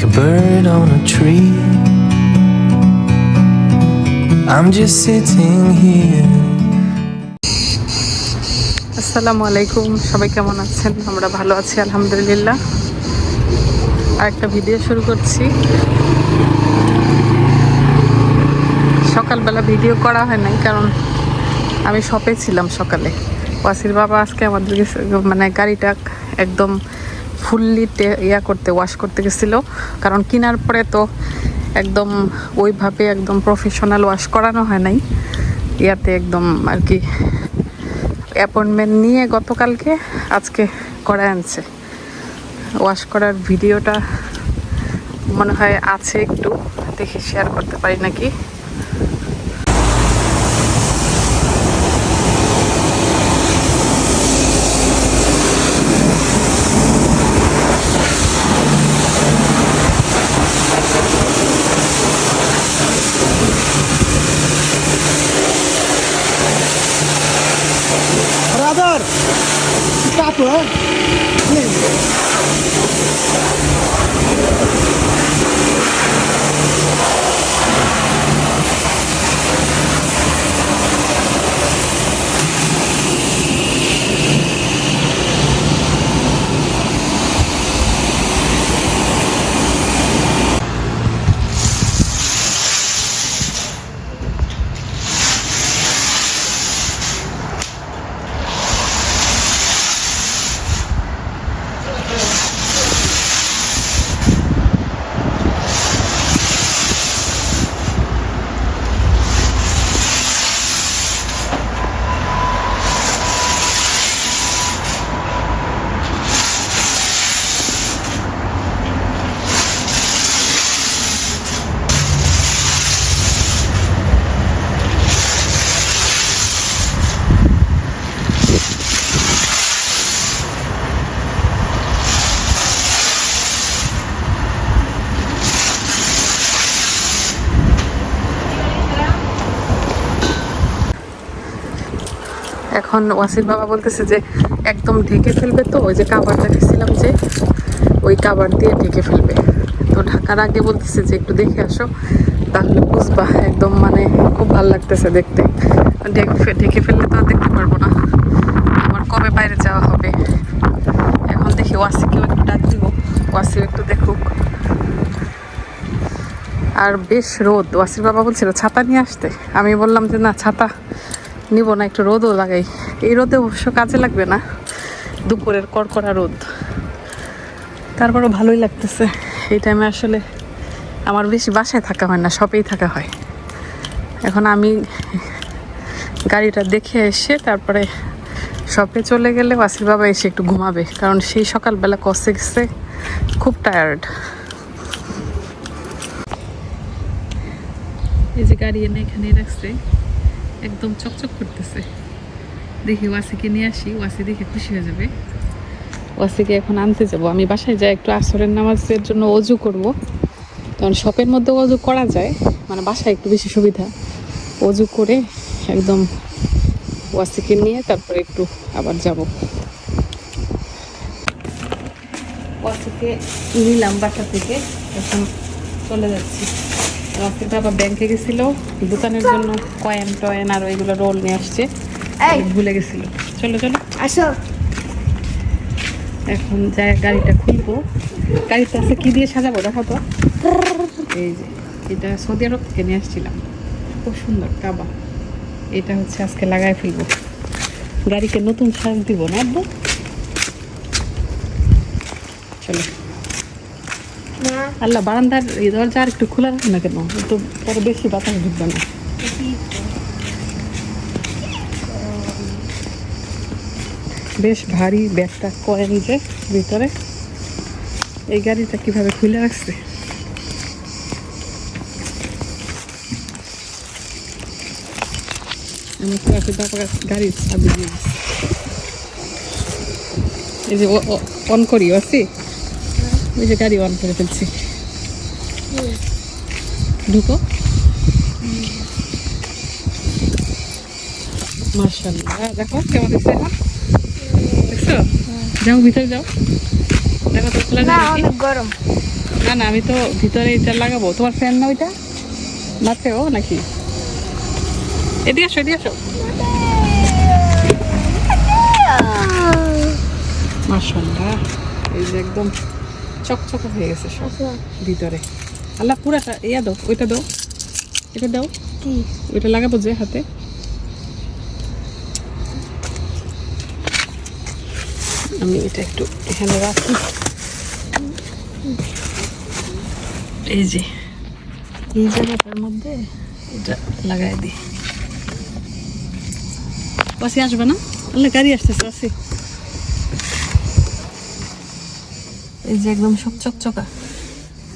like a bird on a tree. I'm just sitting here. আসসালামু আলাইকুম, সবাই কেমন আছেন আমরা ভালো আছি, আলহামদুলিল্লাহ আর একটা ভিডিও শুরু করছি সকালবেলা ভিডিও করা হয় নাই, কারণ আমি শপে ছিলাম সকালে ওয়াসির বাবা আজকে আমাদের গেছে- মানে গাড়িটা একদম ফুললি ইয়া করতে ওয়াশ করতে গেছিল। কারণ কেনার পরে তো একদম ওইভাবে একদম প্রফেশনাল ওয়াশ করানো হয় নাই। ইয়াতে একদম আর কি অ্যাপয়েন্টমেন্ট নিয়ে গতকালকে আজকে করায় আনছে। ওয়াশ করার ভিডিওটা মনে হয় আছে একটু, দেখি শেয়ার করতে পারি নাকি? এখন ওয়াসির বাবা বলতেছে যে একদম ঢেকে ফেলবে তো, ওই যে কাবার দেখেছিলাম যে, ওই কাবার দিয়ে ঢেকে ফেলবে। তো ঢাকার আগে বলতেছে যে একটু দেখে আসো, তাহলে বুঝবা, একদম মানে খুব ভালো লাগতেছে দেখতে। ঢেকে ঢেকে ফেললে তো আর দেখতে পারব না। আমার কবে বাইরে যাওয়া হবে? এখন দেখি ওয়াসিকেও একটু ডাক দিব ওয়াসিও একটু দেখুক। আর বেশ রোদ ওয়াসির বাবা বলছিল, ছাতা নিয়ে আসতে? আমি বললাম যে, না, ছাতা। নিব না, একটু রোদও লাগাই। এই রোদে অবশ্য কাজে লাগবে না। দুপুরের কড়কড়া রোদ। তারপরও ভালোই লাগতেছে। এই টাইমে আসলে আমার বেশি বাসায় থাকা হয় না, শপেই থাকা হয়। এখন আমি গাড়িটা দেখে এসে তারপরে শপে চলে গেলে ওয়াসির বাবা এসে একটু ঘুমাবে, কারণ সেই সকালবেলা কষে গেছে, খুব টায়ার্ড এই যে গাড়ি এনে এখানে রাখছে। একদম চকচক করতেছে। দেখি ওয়াসিকে নিয়ে আসি, ওয়াসি দেখে খুশি হয়ে যাবে। ওয়াসিকে এখন আনতে যাব। আমি বাসায় যাই, একটু আসরের নামাজের জন্য অজু করব। তখন শপের মধ্যে অজু করা যায় মানে বাসায় একটু বেশি সুবিধা। অজু করে একদম ওয়াসিকে নিয়ে তারপরে একটু আবার যাব। ওয়াসিকে নিলাম বাসা থেকে, এখন চলে যাচ্ছি। রাত্রে বাবা ব্যাংকে গেছিল দোকানের জন্য কয়েন টয়েন আর ওইগুলো রোল নিয়ে আসছে। ভুলে গেছিল। চলো চলো। আসো। এখন যাই গাড়িটা খুলবো। গাড়িতে আছে কি দিয়ে সাজাবো দেখো তো। এই যে এটা সৌদি আরব থেকে নিয়ে আসছিলাম। খুব সুন্দর কাবা। এটা হচ্ছে আজকে লাগাই ফেলব। গাড়িকে নতুন সাজ দিব না আব্বু? চলো। আল্লাহ বারান্দার এই দরজা আর একটু খোলা রাখো না কেন? তো পরে বেশি বাতাস ঢুকবে না। বেশ ভারী ব্যাগটা কয়েন যে ভিতরে। এই গাড়িটা কীভাবে খুলে রাখছে? আমি এই যে অন করি আছি? ওই যে গাড়ি অন করে ফেলছি। ঢুকো। মার্শাল্লাহ দেখো কেমন এখন? দেখছ? যাও ভিতরে যাও। দেখো তো খোলা যায় অনেক গরম। না না আমি তো ভিতরে এটা লাগাবো। তোমার ফ্যান না ওইটা? মাত্রেও নাকি? এদিকে আসো এদিকে আসো। মার্শাল্লাহ এই যে একদম চকচকে হয়ে গেছে সব ভিতরে। আল্লাহ পুরাটা ইয়া দাও ওইটা দাও এটা দাও। কি? ওইটা লাগাবো যে হাতে। আমি এটা একটু এখানে রাখি। এই যে এই জায়গাটার মধ্যে এটা লাগাই দিই। পাশে আসবে না? আল্লাহ গাড়ি আসতেছে পাশে এই যে একদম সব চকচকা।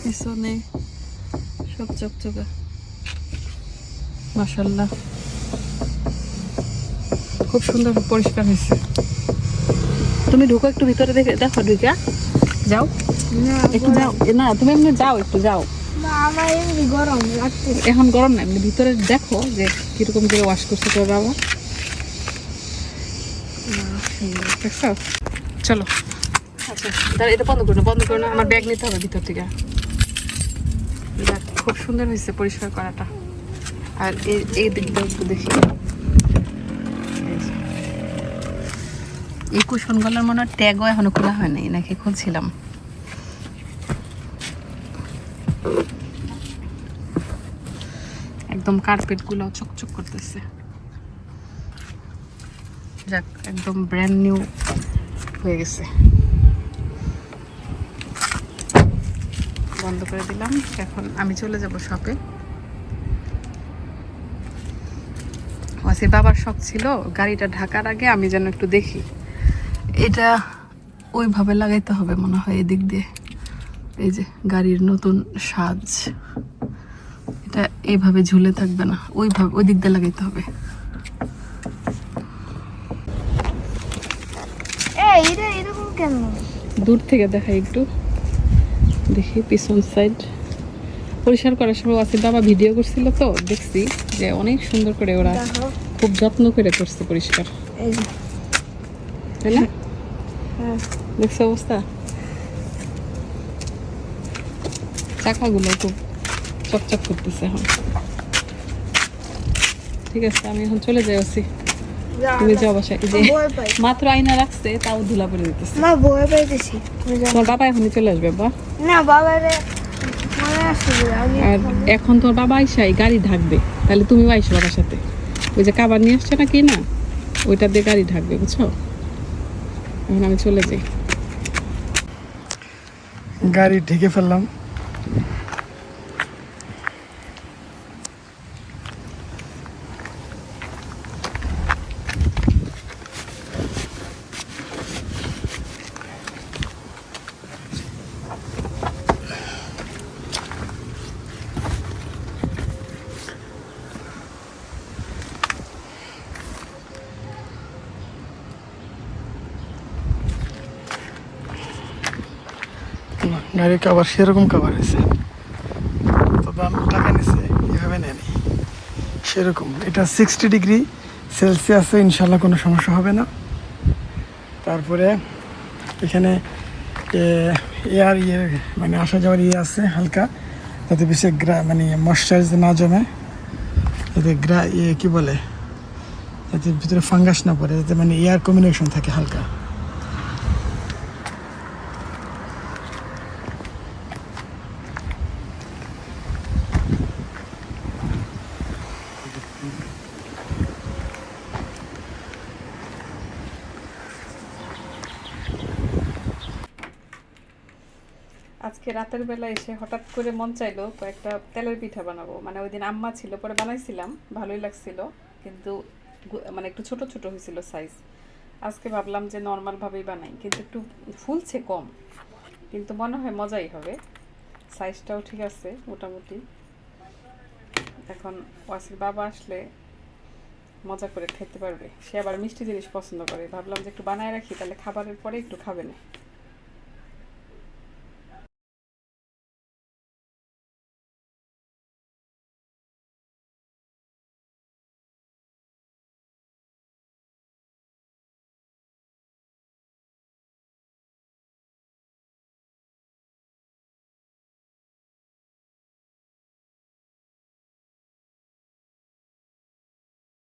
পিছনে সব চকচকা। মাশাল্লাহ খুব সুন্দর পরিষ্কার হয়েছে। তুমি ঢুকো একটু ভিতরে দেখে দেখো ঢুকা। যাও। একটু যাও। না তুমি এমনি যাও একটু যাও। না, আমার গরম এখন গরম না এমনি ভিতরে দেখো যে কীরকম করে ওয়াশ করছে তোর বাবা। চলো। আচ্ছা দাঁড়া এটা বন্ধ করো বন্ধ করো না আমার ব্যাগ নিতে হবে ভিতর থেকে। যাক, খুব সুন্দর হয়েছে পরিষ্কার করাটা। আর এই এই দিকটা একটু দেখি। এই কুশনগুলোর মনে হয় ট্যাগও এখনও খোলা হয় নাই নাকি খুলছিলাম। একদম কার্পেটগুলো চকচক করতেছে। যাক একদম ব্র্যান্ড নিউ হয়ে গেছে। বন্ধ করে দিলাম। এখন আমি চলে যাব শপে ওয়াসির বাবার শখ ছিল গাড়িটা ঢাকার আগে আমি যেন একটু দেখি। এটা ওইভাবে লাগাইতে হবে মনে হয় এদিক দিয়ে। এই যে গাড়ির নতুন সাজ। এটা এইভাবে ঝুলে থাকবে না ওইভাবে ওই দিক দিয়ে লাগাইতে হবে। দূর থেকে দেখাই একটু। দেখি পিছন সাইড পরিষ্কার করার সময় ওয়াসির বাবা ভিডিও করছিল তো দেখছি যে অনেক সুন্দর করে ওরা খুব যত্ন করে করছে পরিষ্কার। তাই না? হ্যাঁ। দেখছ অবস্থা? চাকাগুলো খুব চকচক করতেছে এখন। ঠিক আছে আমি এখন চলে যাই ওসি। তুমি বাসায় যে মাত্র আয়না রাখছে তাও ধুলা পরে দিতেছে মা ভয় পাইতেছি। তুমি তোমার বাবা এখনই চলে আসবে বা না মনে আমি আর এখন তোর বাবা আইসাই গাড়ি ঢাকবে। তাহলে তুমিও আইসো বাবার সাথে। ওই যে কাবার নিয়ে আসছে না কি না? ওইটা দিয়ে গাড়ি ঢাকবে বুঝছ? এখন আমি চলে যাই। গাড়ি ঢেকে ফেললাম। গাড়ির কাবার সেরকম কাবার হয়েছে। তো দাম টাকা নিছে এভাবে নেয়নি। সেরকম, এটা সিক্সটি ডিগ্রি সেলসিয়াসে ইনশাল্লাহ কোনো সমস্যা হবে না। তারপরে এখানে এয়ার ইয়ে মানে আসা যাওয়ার ইয়ে আছে হালকা। যাতে বেশি গ্রা মানে ময়শ্চারাইজ না জমে। যাতে গ্রা ইয়ে কী বলে? যাতে ভিতরে ফাঙ্গাস না পড়ে যাতে মানে এয়ার কম্বিনেশন থাকে হালকা। আজকে রাতের বেলা এসে হঠাৎ করে মন চাইলো কয়েকটা তেলের পিঠা বানাবো। মানে ওই দিন আম্মা ছিল, পরে বানাইছিলাম, ভালোই লাগছিল, কিন্তু মানে একটু ছোট ছোট হয়েছিল সাইজ আজকে ভাবলাম যে নর্মালভাবেই বানাই, কিন্তু একটু ফুলছে কম, কিন্তু মনে হয় মজাই হবে। সাইজটাও ঠিক আছে, মোটামুটি। এখন ওয়াসির বাবা আসলে মজা করে খেতে পারবে। সে আবার মিষ্টি জিনিস পছন্দ করে। ভাবলাম যে একটু বানায় রাখি, তাহলে খাবারের পরে একটু খাবে না।